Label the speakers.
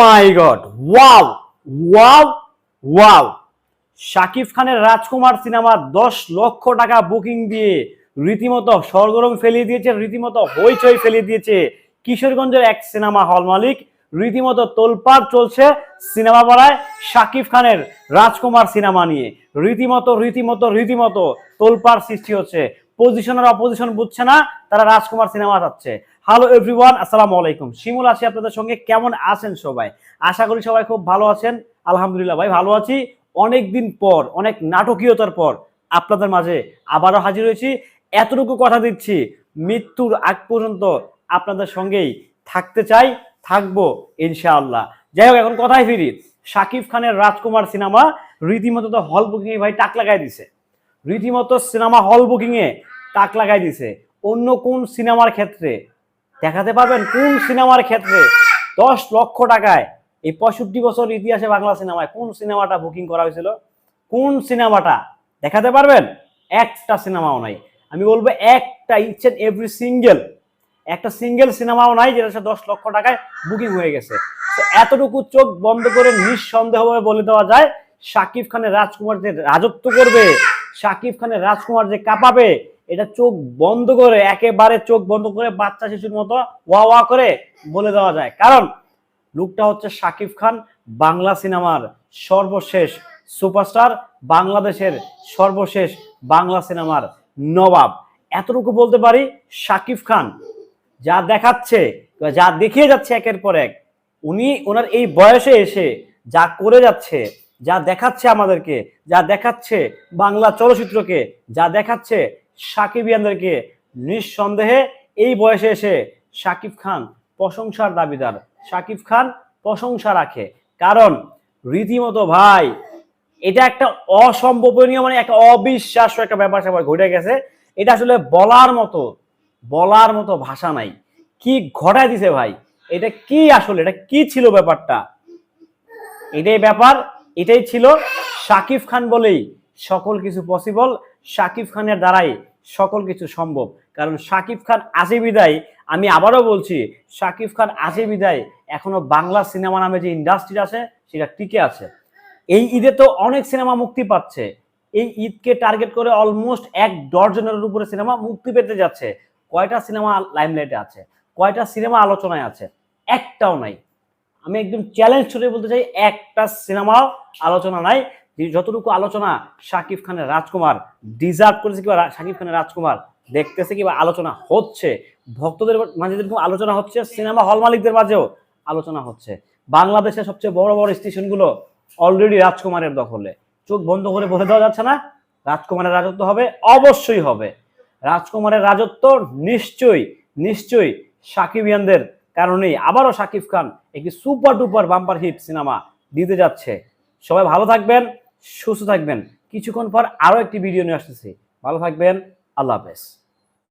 Speaker 1: My God wow wow wow Shakib খানের Rajkumar cinema দশ লক্ষ টাকা বুকিং দিয়ে রীতিমতো সরগরম ফেলিয়ে দিয়েছে, রীতিমতো হইচই ফেলিয়ে দিয়েছে কিশোরগঞ্জের এক সিনেমা হল মালিক। রীতিমতো তোলপাড় চলছে সিনেমা পাড়ায় শাকিব খানের রাজকুমার সিনেমা নিয়ে। রীতিমতো রীতিমতো রীতিমতো তোলপাড় সৃষ্টি হচ্ছে পজিশনের অপোজিশন বুঝছে না, তারা রাজকুমার সিনেমা চাচ্ছে হ্যালো এভরিওয়ান আসসালামু আলাইকুম। শিমুল আছি আপনাদের সঙ্গে, কেমন আছেন সবাই? আশা করি সবাই খুব ভালো আছেন। আলহামদুলিল্লাহ ভাই, ভালো আছি। অনেক দিন পর, অনেক নাটকীয়তার পর আপনাদের মাঝে আবারও হাজির হয়েছি। এতটুকু কথা দিচ্ছি, মৃত্যুর আগ পর্যন্ত আপনাদের সঙ্গেই থাকতে চাই, থাকব ইনশাআল্লাহ। যাই হোক, এখন কথায় ফিরি। শাকিব খানের রাজকুমার সিনেমা রীতিমতো তো হল বুকিং ভাই টাক লাগাই দিছে। রীতিমতো সিনেমা হল বুকিং টাক লাগাই দিছে। অন্য কোন সিনেমার ক্ষেত্রে? দেখাতে পারবেন কোন সিনেমার ক্ষেত্রে? দশ লক্ষ টাকায় এই পঁয়ষট্টি বছর ইতিহাসে বাংলা সিনেমায় কোন সিনেমাটা বুকিং করা হয়েছিল? কোন সিনেমাটা? দেখাতে পারবেন? একটা সিনেমাও নাই। আমি বলব একটা ইচ এন্ড এভরি সিঙ্গেল একটা সিঙ্গেল সিনেমাও নাই যেটা হচ্ছে দশ লক্ষ টাকায় বুকিং হয়ে গেছে। তো এতটুকু চোখ বন্ধ করে নিঃসন্দেহভাবে বলে দেওয়া যায় শাকিব খানের রাজকুমার যে রাজত্ব করবে শাকিব খানের রাজকুমার যে কাঁপাবে এটা চোখ বন্ধ করে, একেবারে চোখ বন্ধ করে বাচ্চা শিশুর মতো ওয়া ওয়া করে বলে দেওয়া যায়। কারণ লুকটা হচ্ছে শাকিব খান, বাংলা সিনেমার সর্বশেষ সুপারস্টার, বাংলাদেশের সর্বশেষ বাংলা সিনেমার নবাব। এতটুকু বলতে পারি, শাকিব খান যা দেখাচ্ছে, যা দেখিয়ে যাচ্ছে একের পর এক, উনি ওনার এই বয়সে এসে যা করে যাচ্ছে, যা দেখাচ্ছে আমাদেরকে, যা দেখাচ্ছে বাংলা চলচ্চিত্রকে, যা দেখাচ্ছে সাকিবিয়ানদেরকে নিঃসন্দেহে এই বয়সে এসে শাকিব খান প্রশংসার দাবিদার। শাকিব খান প্রশংসা রাখে। কারণ রীতিমতো ভাই, এটা একটা অসম্ভবনীয় মানে একটা অবিশ্বাস্য একটা ব্যাপার স্যাপার ঘটে গেছে। এটা আসলে বলার মতো বলার মতো ভাষা নাই। কি ঘটায় দিছে ভাই? এটা কি আসলে? এটা কি ছিল ব্যাপারটা? এটাই ব্যাপার, এটাই ছিল শাকিব খান বলেই সকল কিছু পসিবল শাকিব খানের দ্বারাই সকল কিছু সম্ভব। কারণ শাকিব খান আছে বিদায়, আমি আবারও বলছি শাকিব খান আছে বিদায়, এখনও বাংলা সিনেমা নামে যে ইন্ডাস্ট্রি আছে, সেটা টিকে আছে। এই ঈদে তো অনেক সিনেমা মুক্তি পাচ্ছে। এই ঈদকে টার্গেট করে অলমোস্ট এক ডজনের উপরে সিনেমা মুক্তি পেতে যাচ্ছে। কয়টা সিনেমা লাইমলাইটে আছে? কয়টা সিনেমা আলোচনায় আছে? একটাও নাই। আমি একদম চ্যালেঞ্জ ছুটে বলতে চাই, একটা সিনেমাও আলোচনা নাই। যতটুকু আলোচনা শাকিব খানের রাজকুমার, ডিজার্ভ করেছে কিংবা শাকিব খানের রাজকুমার, দেখতেছে কিংবা আলোচনা হচ্ছে, ভক্তদের মাঝে যেরকম আলোচনা হচ্ছে, সিনেমা হল মালিকদের মাঝেও আলোচনা হচ্ছে। বাংলাদেশের সবচেয়ে বড় বড় স্টেশনগুলো অলরেডি রাজকুমারের দখলে। চোখ বন্ধ করে বলে দেওয়া যাচ্ছে না, রাজকুমারের রাজত্ব হবে, অবশ্যই হবে। রাজকুমারের রাজত্ব নিশ্চয়ই নিশ্চয়ই সাকিবিয়ানদের কারণেই আবারও শাকিব খান একটি super duper bumper hit cinema দিতে যাচ্ছে। সবাই ভালো থাকবেন। সুস্থ থাকবেন। কিছুক্ষণ পর আরও একটি ভিডিও নিয়ে আসতেছি। ভালো থাকবেন। আল্লাহ হাফেজ।